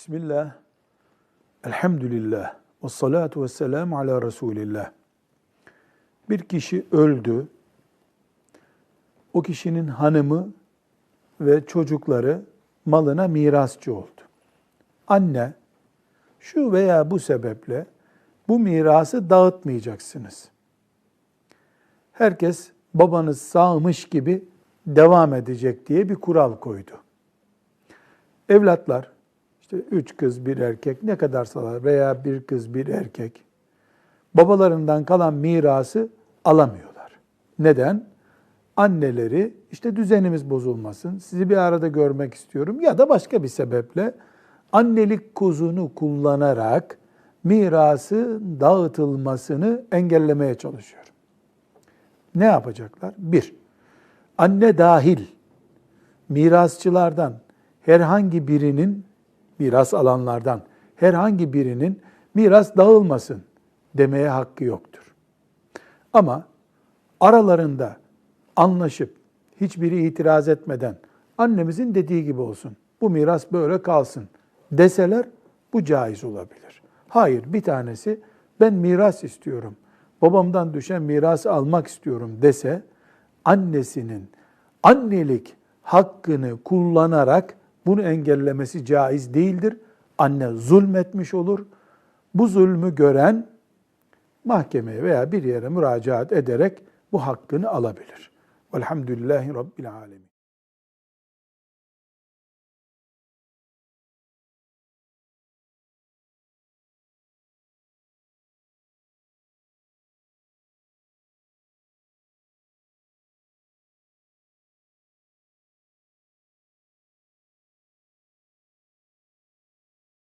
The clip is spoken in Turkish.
Bismillah, elhamdülillah, ve salatu ve selamu ala Resulillah. Bir kişi öldü, o kişinin hanımı ve çocukları malına mirasçı oldu. Anne, şu veya bu sebeple bu mirası dağıtmayacaksınız. Herkes babanız sağmış gibi devam edecek diye bir kural koydu. Evlatlar, işte üç kız bir erkek ne kadarsalar veya bir kız bir erkek babalarından kalan mirası alamıyorlar. Neden? Anneleri işte düzenimiz bozulmasın, sizi bir arada görmek istiyorum ya da başka bir sebeple annelik kuzunu kullanarak mirası dağıtılmasını engellemeye çalışıyor. Ne yapacaklar? Bir, anne dahil mirasçılardan herhangi birinin miras alanlardan herhangi birinin miras dağılmasın demeye hakkı yoktur. Ama aralarında anlaşıp hiçbiri itiraz etmeden annemizin dediği gibi olsun. Bu miras böyle kalsın deseler bu caiz olabilir. Hayır bir tanesi ben miras istiyorum. Babamdan düşen mirası almak istiyorum dese annesinin annelik hakkını kullanarak bunu engellemesi caiz değildir. Anne zulmetmiş olur. Bu zulmü gören mahkemeye veya bir yere müracaat ederek bu hakkını alabilir. Velhamdülillahi Rabbil Alemin.